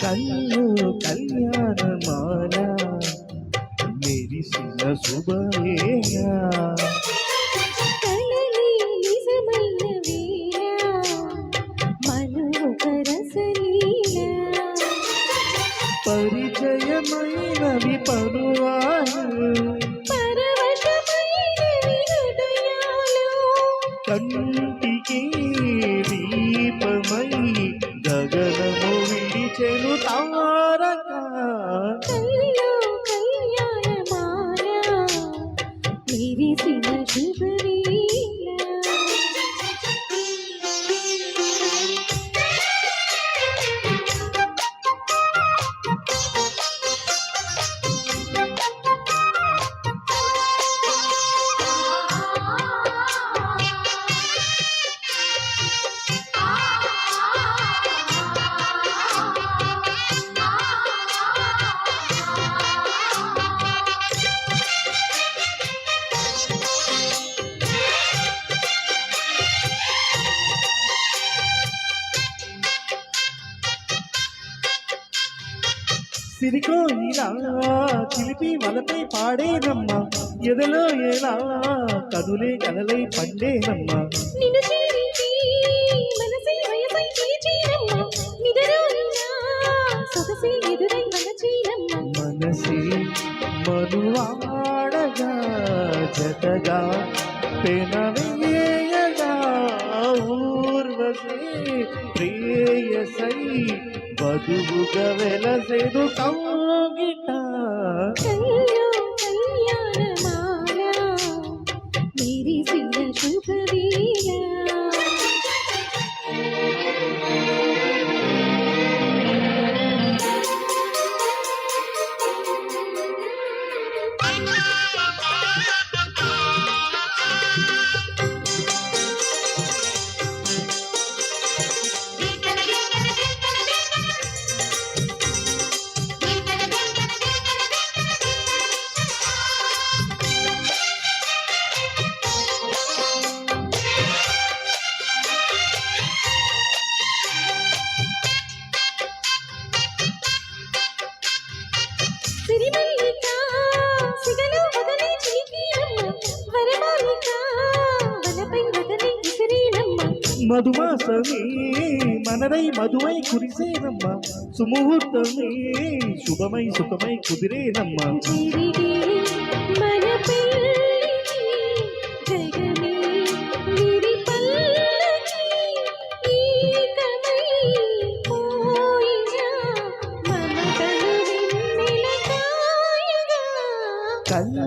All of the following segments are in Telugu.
கண்ணு கல் మెరిసిన శుభవేళ పరిచయమైనవి పరువాలు కంటికి దీపమై గగనము విడిచెను తారక. సిరికో ఇలా చిలిపి వలపై పాడేనమ్మా. ఎదలో ఎలా కనులే కలలై పండేనమ్మా. మనసే మనువాడగా జతగా పెనవేయగా వధువుగా వెలసెడు కౌ మధుమాసమే మనదై మధువై కురిసేనమ్మా. సుముహూర్తమే శుభమై సుఖమై కుదిరేనమ్మా.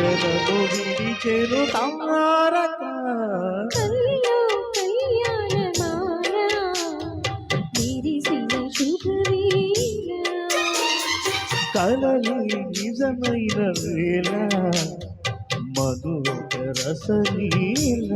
గగనము విడిచెను కల్లో విరిసిన కలలి నిజమైన వేళ. మధుర రసలీల.